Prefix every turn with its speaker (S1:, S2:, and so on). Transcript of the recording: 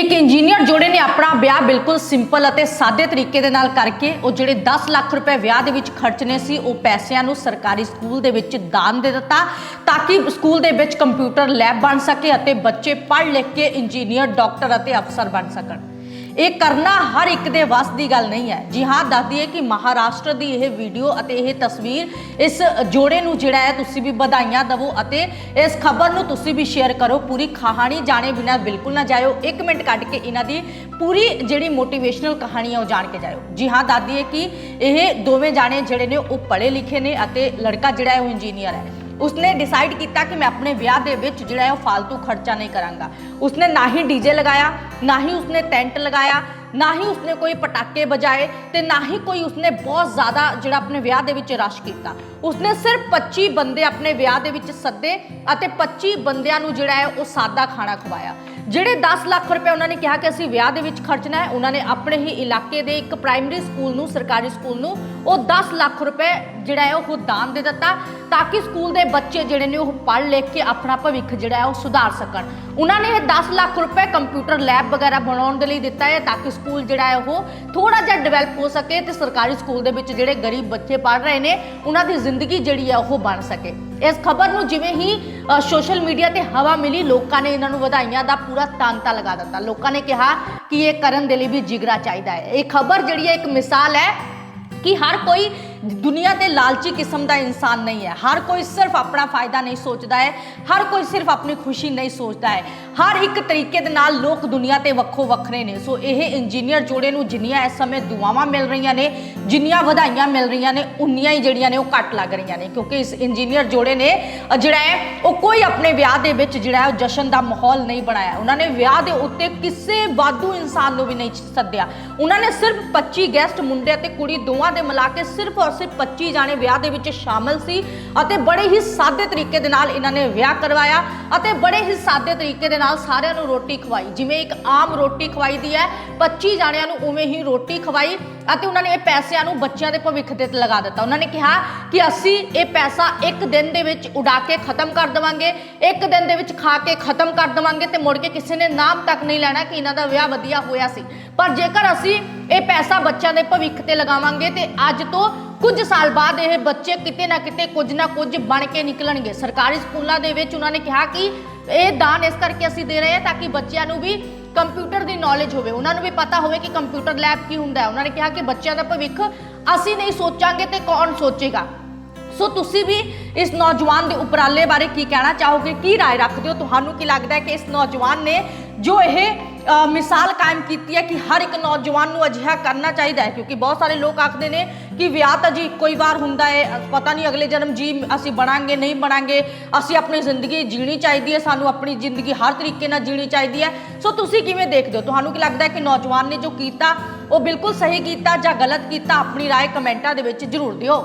S1: ਇੱਕ ਇੰਜੀਨੀਅਰ ਜੋੜੇ ਨੇ ਆਪਣਾ ਵਿਆਹ ਬਿਲਕੁਲ ਸਿੰਪਲ ਅਤੇ ਸਾਦੇ ਤਰੀਕੇ ਦੇ ਨਾਲ ਕਰਕੇ, ਉਹ ਜਿਹੜੇ 10 ਲੱਖ ਰੁਪਏ ਵਿਆਹ ਦੇ ਵਿੱਚ ਖਰਚਨੇ ਸੀ, ਉਹ ਪੈਸਿਆਂ ਨੂੰ ਸਰਕਾਰੀ ਸਕੂਲ ਦੇ ਵਿੱਚ ਦਾਨ ਦੇ ਦਿੱਤਾ ਤਾਂ ਕਿ ਸਕੂਲ ਦੇ ਵਿੱਚ ਕੰਪਿਊਟਰ ਲੈਬ ਬਣ ਸਕੇ ਅਤੇ ਬੱਚੇ ਪੜ੍ਹ ਲਿਖ ਕੇ ਇੰਜੀਨੀਅਰ ਡਾਕਟਰ ਅਤੇ ਅਫਸਰ ਬਣ ਸਕਣ। ਇਹ ਕਰਨਾ ਹਰ ਇੱਕ ਦੇ ਵੱਸ ਦੀ ਗੱਲ ਨਹੀਂ ਹੈ। ਜੀ ਹਾਂ, ਦੱਸਦੀ ਹੈ ਕਿ ਮਹਾਰਾਸ਼ਟਰ ਦੀ ਇਹ ਵੀਡੀਓ ਅਤੇ ਇਹ ਤਸਵੀਰ ਇਸ ਜੋੜੇ ਨੂੰ ਜਿਹੜਾ ਹੈ, ਤੁਸੀਂ ਵੀ ਵਧਾਈਆਂ ਦਿਵੋ ਅਤੇ ਇਸ ਖਬਰ ਨੂੰ ਤੁਸੀਂ ਵੀ ਸ਼ੇਅਰ ਕਰੋ। ਪੂਰੀ ਕਹਾਣੀ ਜਾਣੇ ਬਿਨਾ ਬਿਲਕੁਲ ਨਾ ਜਾਇਓ। 1 ਮਿੰਟ ਕੱਢ ਕੇ ਇਹਨਾਂ ਦੀ ਪੂਰੀ ਜਿਹੜੀ ਮੋਟੀਵੇਸ਼ਨਲ ਕਹਾਣੀ ਹੈ, ਉਹ ਜਾਣ ਕੇ ਜਾਇਓ। ਜੀ ਹਾਂ, ਦੱਸਦੀ ਹੈ ਕਿ ਇਹ ਦੋਵੇਂ ਜਾਣੇ ਜਿਹੜੇ ਨੇ, ਉਹ ਪੜ੍ਹੇ ਲਿਖੇ ਨੇ ਅਤੇ ਲੜਕਾ ਜਿਹੜਾ ਹੈ, ਉਹ ਇੰਜੀਨੀਅਰ ਹੈ। ਉਸਨੇ ਡਿਸਾਈਡ ਕੀਤਾ ਕਿ ਮੈਂ ਆਪਣੇ ਵਿਆਹ ਦੇ ਵਿੱਚ ਜਿਹੜਾ ਹੈ ਉਹ ਫालतू ਖਰਚਾ ਨਹੀਂ ਕਰਾਂਗਾ। ਉਸਨੇ ਨਾ ਹੀ ਡੀਜੇ ਲਗਾਇਆ, ਨਾ ਹੀ ਉਸਨੇ ਟੈਂਟ ਲਗਾਇਆ, ਨਾ ਹੀ ਉਸਨੇ ਕੋਈ ਪਟਾਕੇ ਵਜਾਏ ਤੇ ਨਾ ਹੀ ਕੋਈ ਉਸਨੇ ਬਹੁਤ ਜ਼ਿਆਦਾ ਜਿਹੜਾ ਆਪਣੇ ਵਿਆਹ ਦੇ ਵਿੱਚ ਰਸ਼ ਕੀਤਾ। ਉਸਨੇ ਸਿਰਫ 25 ਬੰਦੇ ਆਪਣੇ ਵਿਆਹ ਦੇ ਵਿੱਚ ਸੱਦੇ ਅਤੇ 25 ਬੰਦਿਆਂ ਨੂੰ ਜਿਹੜਾ ਹੈ ਉਹ ਸਾਦਾ ਖਾਣਾ ਖਵਾਇਆ। ਜਿਹੜੇ 10 ਲੱਖ ਰੁਪਏ ਉਹਨਾਂ ਨੇ ਕਿਹਾ ਕਿ ਅਸੀਂ ਵਿਆਹ ਦੇ ਵਿੱਚ ਖਰਚਣਾ ਹੈ, ਉਹਨਾਂ ਨੇ ਆਪਣੇ ਹੀ ਇਲਾਕੇ ਦੇ ਇੱਕ ਪ੍ਰਾਇਮਰੀ ਸਕੂਲ ਨੂੰ, ਸਰਕਾਰੀ ਸਕੂਲ ਨੂੰ, ਉਹ 10 ਲੱਖ ਰੁਪਏ ਜਿਹੜਾ ਹੈ, ਉਹ ਦਾਨ ਦੇ ਦਿੱਤਾ ਤਾਂ ਕਿ ਸਕੂਲ ਦੇ ਬੱਚੇ ਜਿਹੜੇ ਨੇ, ਉਹ ਪੜ੍ਹ ਲਿਖ ਕੇ ਆਪਣਾ ਭਵਿੱਖ ਜਿਹੜਾ ਹੈ, ਉਹ ਸੁਧਾਰ ਸਕਣ। ਉਹਨਾਂ ਨੇ ਇਹ 10 ਲੱਖ ਰੁਪਏ ਕੰਪਿਊਟਰ ਲੈਬ ਵਗੈਰਾ ਬਣਾਉਣ ਦੇ ਲਈ ਦਿੱਤਾ ਹੈ ਤਾਂ ਕਿ ਸਕੂਲ ਜਿਹੜਾ ਹੈ, ਉਹ ਥੋੜਾ ਜਿਹਾ ਡਿਵੈਲਪ ਹੋ ਸਕੇ ਤੇ ਸਰਕਾਰੀ ਸਕੂਲ ਦੇ ਵਿੱਚ ਜਿਹੜੇ ਗਰੀਬ ਬੱਚੇ ਪੜ੍ਹ ਰਹੇ ਨੇ, ਉਹਨਾਂ ਦੀ ਜ਼ਿੰਦਗੀ ਜਿਹੜੀ ਹੈ, ਉਹ ਬਣ ਸਕੇ। ਇਸ ਖਬਰ ਨੂੰ ਜਿਵੇਂ ਹੀ ਸੋਸ਼ਲ ਮੀਡੀਆ ਤੇ ਹਵਾ ਮਿਲੀ, ਲੋਕਾਂ ਨੇ ਇਹਨਾਂ ਨੂੰ ਵਧਾਈਆਂ ਦਾ ਪੂਰਾ ਤਾਂਤਾ ਲਗਾ ਦਿੱਤਾ। ਲੋਕਾਂ ਨੇ ਕਿਹਾ ਕਿ ਇਹ ਕਰਨ ਦੇ ਲਈ ਵੀ ਜਿਗਰਾ ਚਾਹੀਦਾ ਹੈ। ਇਹ ਖਬਰ ਜਿਹੜੀ ਹੈ ਇੱਕ ਮਿਸਾਲ ਹੈ ਕਿ ਹਰ ਕੋਈ ਦੁਨੀਆ ਦੇ ਲਾਲਚੀ ਕਿਸਮ ਦਾ ਇਨਸਾਨ ਨਹੀਂ ਹੈ। ਹਰ ਕੋਈ ਸਿਰਫ ਆਪਣਾ ਫਾਇਦਾ ਨਹੀਂ ਸੋਚਦਾ ਹੈ, ਹਰ ਕੋਈ ਸਿਰਫ ਆਪਣੀ ਖੁਸ਼ੀ ਨਹੀਂ ਸੋਚਦਾ ਹੈ। ਹਰ ਇੱਕ ਤਰੀਕੇ ਦੇ ਨਾਲ ਲੋਕ ਦੁਨੀਆ ਤੇ ਵੱਖੋ ਵੱਖਰੇ ਨੇ। ਸੋ ਇਹ ਇੰਜੀਨੀਅਰ ਜੋੜੇ ਨੂੰ ਜਿੰਨੀਆਂ ਇਸ ਸਮੇਂ ਦੁਆਵਾਂ ਮਿਲ ਰਹੀਆਂ ਨੇ, ਜਿੰਨੀਆਂ ਵਧਾਈਆਂ ਮਿਲ ਰਹੀਆਂ ਨੇ, ਉਨੀਆਂ ਹੀ ਜਿਹੜੀਆਂ ਨੇ ਉਹ ਘੱਟ ਲੱਗ ਰਹੀਆਂ ਨੇ। ਕਿਉਂਕਿ ਇਸ ਇੰਜੀਨੀਅਰ ਜੋੜੇ ਨੇ ਜਿਹੜਾ ਹੈ, ਉਹ ਕੋਈ ਆਪਣੇ ਵਿਆਹ ਦੇ ਵਿੱਚ ਜਿਹੜਾ ਹੈ, ਉਹ ਜਸ਼ਨ ਦਾ ਮਾਹੌਲ ਨਹੀਂ ਬਣਾਇਆ। ਉਹਨਾਂ ਨੇ ਵਿਆਹ ਦੇ ਉੱਤੇ ਕਿਸੇ ਵਾਧੂ ਇਨਸਾਨ ਨੂੰ ਵੀ ਨਹੀਂ ਸੱਦਿਆ। ਉਹਨਾਂ ਨੇ ਸਿਰਫ 25 ਗੈਸਟ ਮੁੰਡੇ ਅਤੇ ਕੁੜੀ ਦੋਵਾਂ ਦੇ ਮਿਲਾ ਕੇ ਸਿਰਫ ਔਰ ਸਿਰਫ 25 ਜਾਣੇ ਵਿਆਹ ਦੇ ਵਿੱਚ ਸ਼ਾਮਲ ਸੀ ਅਤੇ ਬੜੇ ਹੀ ਸਾਦੇ ਤਰੀਕੇ ਦੇ ਨਾਲ ਇਹਨਾਂ ਨੇ ਵਿਆਹ ਕਰਵਾਇਆ ਅਤੇ ਬੜੇ ਹੀ ਸਾਦੇ ਤਰੀਕੇ ਦੇ ਨਾਲ ਸਾਰਿਆਂ ਨੂੰ ਰੋਟੀ ਖਵਾਈ। ਜਿਵੇਂ ਇੱਕ ਆਮ ਰੋਟੀ ਖਵਾਈ ਦੀ ਹੈ 25 ਜਾਣਿਆਂ ਨੂੰ ਉਵੇਂ ਹੀ ਰੋਟੀ ਖਵਾਈ ਅਤੇ ਉਹਨਾਂ ਨੇ ਇਹ ਪੈਸਿਆਂ ਨੂੰ ਬੱਚਿਆਂ ਦੇ ਭਵਿੱਖ ਤੇ ਲਗਾ ਦਿੱਤਾ। ਉਹਨਾਂ ਨੇ ਕਿਹਾ ਕਿ ਅਸੀਂ ਇਹ ਪੈਸਾ ਇੱਕ ਦਿਨ ਦੇ ਵਿੱਚ ਉਡਾ ਕੇ ਖਤਮ ਕਰ ਦੇਵਾਂਗੇ, ਇੱਕ ਦਿਨ ਦੇ ਵਿੱਚ ਖਾ ਕੇ ਖਤਮ ਕਰ ਦੇਵਾਂਗੇ ਤੇ ਮੁੜ ਕੇ ਕਿਸੇ ਨੇ ਨਾਮ ਤੱਕ ਨਹੀਂ ਲੈਣਾ ਕਿ ਇਹਨਾਂ ਦਾ ਵਿਆਹ ਵਧੀਆ ਹੋਇਆ ਸੀ। ਪਰ ਜੇਕਰ ਅਸੀਂ ਇਹ ਪੈਸਾ ਬੱਚਿਆਂ ਦੇ ਭਵਿੱਖ ਤੇ ਲਗਾਵਾਂਗੇ ਤੇ ਅੱਜ ਤੋਂ ਕੁਝ ਸਾਲ ਬਾਅਦ ਇਹ ਬੱਚੇ ਕਿਤੇ ਨਾ ਕਿਤੇ ਕੁਝ ਨਾ ਕੁਝ ਬਣ ਕੇ ਨਿਕਲਣਗੇ। ਸਰਕਾਰੀ ਸਕੂਲਾਂ ਦੇ ਵਿੱਚ ਉਹਨਾਂ ਨੇ ਕਿਹਾ ਕਿ ਇਹ ਦਾਨ ਇਸ ਕਰਕੇ ਅਸੀਂ ਦੇ ਰਹੇ ਹਾਂ ਤਾਂ ਕਿ ਬੱਚਿਆਂ ਨੂੰ ਵੀ ਕੰਪਿਊਟਰ ਦੀ ਨੌਲੇਜ ਹੋਵੇ, ਉਹਨਾਂ ਨੂੰ ਵੀ ਪਤਾ ਹੋਵੇ ਕਿ ਕੰਪਿਊਟਰ ਲੈਬ ਕੀ ਹੁੰਦਾ ਹੈ। ਉਹਨਾਂ ਨੇ ਕਿਹਾ ਕਿ ਬੱਚਿਆਂ ਦਾ ਭਵਿੱਖ ਅਸੀਂ ਨਹੀਂ ਸੋਚਾਂਗੇ ਤੇ ਕੌਣ ਸੋਚੇਗਾ? ਸੋ ਤੁਸੀਂ ਵੀ ਇਸ ਨੌਜਵਾਨ ਦੇ ਉਪਰਾਲੇ ਬਾਰੇ ਕੀ ਕਹਿਣਾ ਚਾਹੋਗੇ ਕੀ رائے ਰੱਖਦੇ ਹੋ ਤੁਹਾਨੂੰ ਕੀ ਲੱਗਦਾ ਹੈ ਕਿ ਇਸ ਨੌਜਵਾਨ ਨੇ ਜੋ ਇਹ ਅ, ਮਿਸਾਲ ਕਾਇਮ ਕੀਤੀ ਹੈ ਕਿ ਹਰ ਇੱਕ ਨੌਜਵਾਨ ਨੂੰ ਅਜਿਹਾ ਕਰਨਾ ਚਾਹੀਦਾ ਹੈ ਕਿਉਂਕਿ ਬਹੁਤ ਸਾਰੇ ਲੋਕ ਆਖਦੇ ਨੇ ਕਿ ਵਿਆਹ ਤਾਂ ਜੀ ਇੱਕੋ ਹੀ ਵਾਰ ਹੁੰਦਾ ਹੈ ਅ, ਪਤਾ ਨਹੀਂ ਅਗਲੇ ਜਨਮ ਜੀ ਅਸੀਂ ਬਣਾਂਗੇ ਨਹੀਂ ਬਣਾਂਗੇ ਅਸੀਂ ਆਪਣੀ ਜ਼ਿੰਦਗੀ ਜੀਣੀ ਚਾਹੀਦੀ ਹੈ ਸਾਨੂੰ ਆਪਣੀ ਜ਼ਿੰਦਗੀ ਹਰ ਤਰੀਕੇ ਨਾਲ ਜੀਣੀ ਚਾਹੀਦੀ ਹੈ ਸੋ ਤੁਸੀਂ ਕਿਵੇਂ ਦੇਖਦੇ ਹੋ ਤੁਹਾਨੂੰ ਕੀ ਲੱਗਦਾ ਹੈ ਕਿ ਨੌਜਵਾਨ ਨੇ ਜੋ ਕੀਤਾ ਉਹ ਬਿਲਕੁਲ ਸਹੀ ਕੀਤਾ ਜਾਂ ਗਲਤ ਕੀਤਾ ਆਪਣੀ رائے ਕਮੈਂਟਾਂ ਦੇ ਵਿੱਚ ਜ਼ਰੂਰ ਦਿਓ